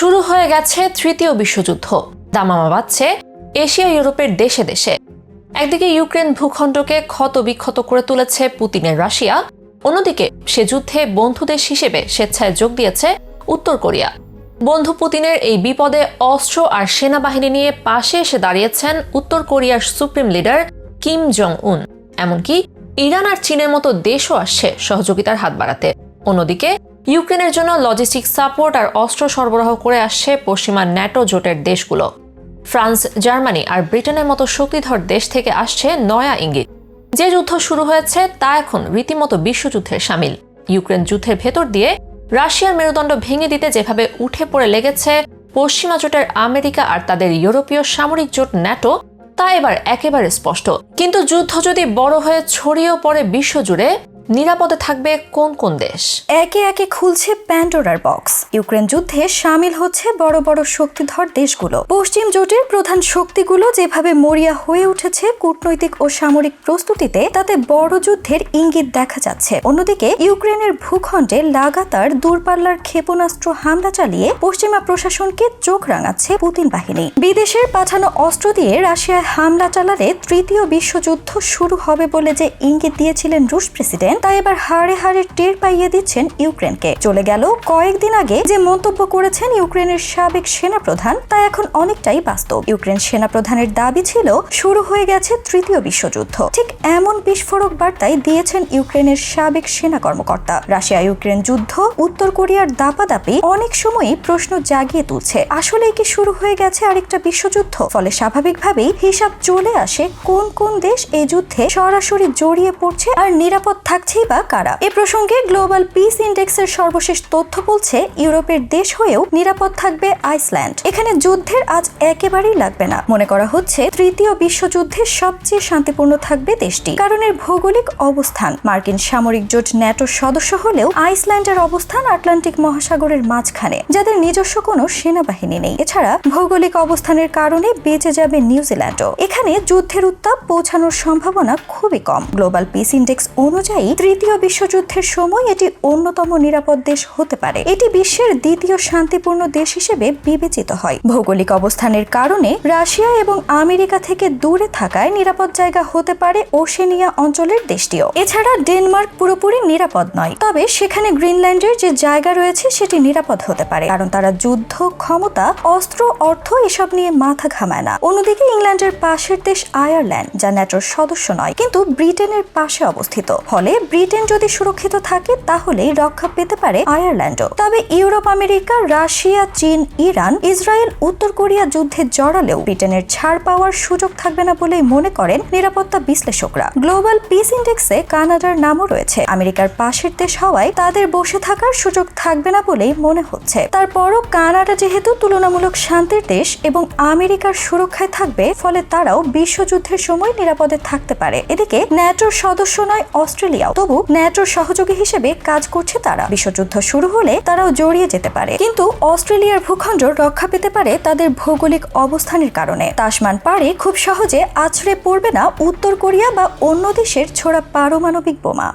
শুরু হয়ে গেছে তৃতীয় বিশ্বযুদ্ধ। দামামা বাজছে এশিয়া ইউরোপের দেশে দেশে। একদিকে ইউক্রেন ভূখণ্ডকে ক্ষত বিক্ষত করে তুলেছে পুতিনের রাশিয়া, অন্যদিকে সে যুদ্ধে বন্ধু দেশ হিসেবে স্বেচ্ছায় যোগ দিয়েছে উত্তর কোরিয়া। বন্ধু পুতিনের এই বিপদে অস্ত্র আর সেনাবাহিনী নিয়ে পাশে এসে দাঁড়িয়েছেন উত্তর কোরিয়ার সুপ্রিম লিডার কিম জং উন এমনকি ইরান আর চীনের মতো দেশও আসছে সহযোগিতার হাত বাড়াতে। অন্যদিকে ইউক্রেনের জন্য লজিস্টিক সাপোর্ট আর অস্ত্র সরবরাহ করে আসছে পশ্চিমা ন্যাটো জোটের দেশগুলো। ফ্রান্স, জার্মানি আর ব্রিটেনের মতো শক্তিধর দেশ থেকে আসছে নয়া ইঙ্গিত। যে যুদ্ধ শুরু হয়েছে তা এখন রীতিমতো বিশ্বযুদ্ধের সামিল। ইউক্রেন যুদ্ধের ভেতর দিয়ে রাশিয়ার মেরুদণ্ড ভেঙে দিতে যেভাবে উঠে পড়ে লেগেছে পশ্চিমা জোটের আমেরিকা আর তাদের ইউরোপীয় সামরিক জোট ন্যাটো, তা এবার একেবারে স্পষ্ট। কিন্তু যুদ্ধ যদি বড় হয়ে ছড়িয়েও পড়ে বিশ্বজুড়ে নিরাপদে থাকবে কোন কোন দেশ? একে একে খুলছে প্যান্ডোরার বক্স ইউক্রেন যুদ্ধে সামিল হচ্ছে বড় বড় শক্তিধর দেশগুলো। পশ্চিম জোটের প্রধান শক্তিগুলো যেভাবে মরিয়া হয়ে উঠেছে কূটনৈতিক ও সামরিক প্রস্তুতিতে, তাতে বড় যুদ্ধের ইঙ্গিত দেখা যাচ্ছে। অন্যদিকে, ইউক্রেনের ভূখণ্ডে লাগাতার দূরপাল্লার ক্ষেপণাস্ত্র হামলা চালিয়ে পশ্চিমা প্রশাসনকে চোখ রাঙাচ্ছে পুতিন বাহিনী। বিদেশের পাঠানো অস্ত্র দিয়ে রাশিয়ায় হামলা চালালে তৃতীয় বিশ্বযুদ্ধ শুরু হবে বলে যে ইঙ্গিত দিয়েছিলেন রুশ প্রেসিডেন্ট তা এবার হাড়ে হাড়ে টের পাইয়ে দিচ্ছেন ইউক্রেনকে। চলে গেল কয়েকদিন আগে যে মন্তব্য করেছেন ইউক্রেনের সাবেক সেনাপ্রধান, তা এখন অনেকটাই বাস্তব। ইউক্রেন সেনাপ্রধানের দাবি ছিল, শুরু হয়ে গেছে তৃতীয় বিশ্বযুদ্ধ। ঠিক এমন বিস্ফোরক বার্তাই দিয়েছেন ইউক্রেনের সাবেক সেনা কর্মকর্তা রাশিয়া ইউক্রেন যুদ্ধ, উত্তর কোরিয়ার দাপাদাপি অনেক সময়ই প্রশ্ন জাগিয়ে তুলছে। আসলে কি শুরু হয়ে গেছে আরেকটা বিশ্বযুদ্ধ? ফলে স্বাভাবিকভাবেই হিসাব চলে আসে কোন কোন দেশ এই যুদ্ধে সরাসরি জড়িয়ে পড়ছে আর নিরাপদ থাকছেই বা কারা? এ প্রসঙ্গে গ্লোবাল পিস ইন্ডেক্সের সর্বশেষ তথ্য বলছে, ইউরোপের দেশ হয়েও নিরাপদ থাকবে আইসল্যান্ড। এখানে যুদ্ধের আজ একেবারেই লাগবে না। মনে করা হচ্ছে, তৃতীয় বিশ্বযুদ্ধে সবচেয়ে শান্তিপূর্ণ থাকবে দেশটি। কারণ এর ভৌগোলিক অবস্থান। মার্কিন সামরিক জোট ন্যাটোর সদস্য হলেও আইসল্যান্ডের অবস্থান আটলান্টিক মহাসাগরের মাঝখানে, যাদের নিজস্ব কোনো সেনাবাহিনী নেই। এছাড়া ভৌগোলিক অবস্থানের কারণে বেঁচে যাবে নিউজিল্যান্ডও এখানে যুদ্ধের উত্তাপ পৌঁছানোর সম্ভাবনা খুবই কম। গ্লোবাল পিস ইন্ডেক্স অনুযায়ী তৃতীয় বিশ্বযুদ্ধের সময় এটি অন্যতম নিরাপদ দেশ হতে পারে। এটি বিশ্বের দ্বিতীয় শান্তিপূর্ণ দেশ হিসেবে বিবেচিত হয়। ভৌগোলিক অবস্থানের কারণে রাশিয়া এবং আমেরিকা থেকে দূরে থাকায় নিরাপদ জায়গা হতে পারে ওশেনিয়া অঞ্চলের দেশটিও। এছাড়া ডেনমার্ক পুরোপুরি নিরাপদ নয়। তবে সেখানে গ্রিনল্যান্ডের যে জায়গা রয়েছে, সেটি নিরাপদ হতে পারে। কারণ তারা যুদ্ধ, ক্ষমতা, অস্ত্র, অর্থ এসব নিয়ে মাথা ঘামায় না। অন্যদিকে ইংল্যান্ডের পাশের দেশ আয়ারল্যান্ড, যা ন্যাটোর সদস্য নয়, কিন্তু ব্রিটেনের পাশে অবস্থিত। ফলে ব্রিটেন যদি সুরক্ষিত থাকে তাহলেই রক্ষা পেতে পারে আয়ারল্যান্ডও। তবে ইউরোপ, আমেরিকা, রাশিয়া, চীন, ইরান, ইসরায়েল, উত্তর কোরিয়া যুদ্ধে জড়ালেও ব্রিটেনের ছাড় পাওয়ার সুযোগ থাকবে না বলেই মনে করেন নিরাপত্তা বিশ্লেষকরা। গ্লোবাল পিস ইন্ডেক্সে কানাডার নামও রয়েছে। আমেরিকার পাশের দেশ হওয়ায় তাদের বসে থাকার সুযোগ থাকবে না বলেই মনে হচ্ছে। তারপরও কানাডা যেহেতু তুলনামূলক শান্তির দেশ এবং আমেরিকার সুরক্ষায় থাকবে, ফলে তারাও বিশ্বযুদ্ধের সময় নিরাপদে থাকতে পারে। এদিকে ন্যাটোর সদস্য নয় অস্ট্রেলিয়াও তবু ন্যাটোর সহযোগী হিসেবে কাজ করছে তারা। বিশ্বযুদ্ধ শুরু হলে তারাও জড়িয়ে যেতে পারে। কিন্তু অস্ট্রেলিয়ার ভূখণ্ড রক্ষা পেতে পারে তাদের ভৌগোলিক অবস্থানের কারণে। তাসমান পারে খুব সহজে আছড়ে পড়বে না উত্তর কোরিয়া বা অন্য দেশের ছোড়া পারমাণবিক বোমা।